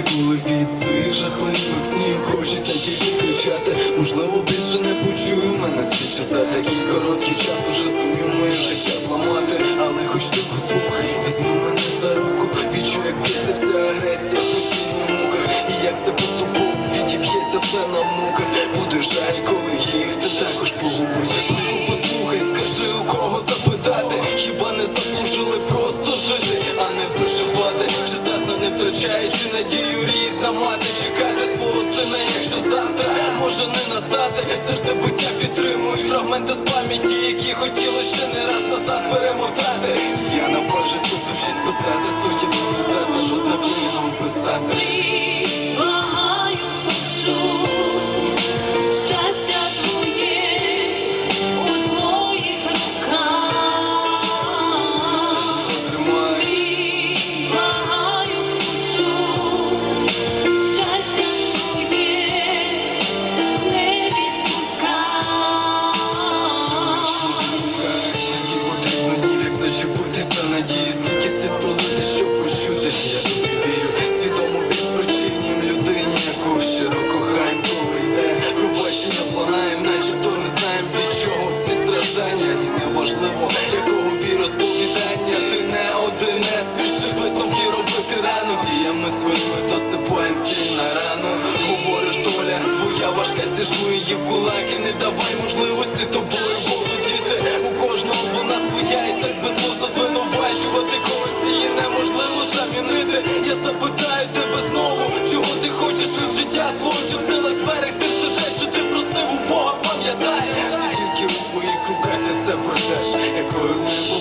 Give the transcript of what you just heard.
Згадати, коли від цих жахливих снів хочеться тільки кричати. Можливо, більше не почую мене свідче за такий короткий час уже сумів моє життя зламати, але хоч ти послухай, візьми мене за руку, відчуй, як б'ється вся агресія, постійна мука, і як це поступово відіб'ється все на мука. Буде жаль, коли їх це також. Може не настати. Серце буття підтримують фрагменти з пам'яті Які хотіли ще не раз назад перемотати. Я наважусь душі списати суті, не здатна жодна як зачепитися надії, скільки сліз пролити, щоб почути? Я тобі вірю, свідомо безпричиннім людині, яку щиро кохаєм, коли йде Пробачення благаєм, начебто не знаєм від чого всі страждання. І неважливо, якого віросповідання. Ти не один, не спіши висновки робити рано. Діями своїми досипаєм сіль на рану. Говориш, доля твоя важка, зіжми її в кулаки. Не давай можливості тобою володіти. У кожного вона своя і так її неможливо замінити. Я запитаю тебе знову, чого ти хочеш від життя свого Чи в силах зберегти все те, що ти просив у Бога, пам'ятай. Скільки тільки у твоїх руках ти все пройдеш, якою не дорога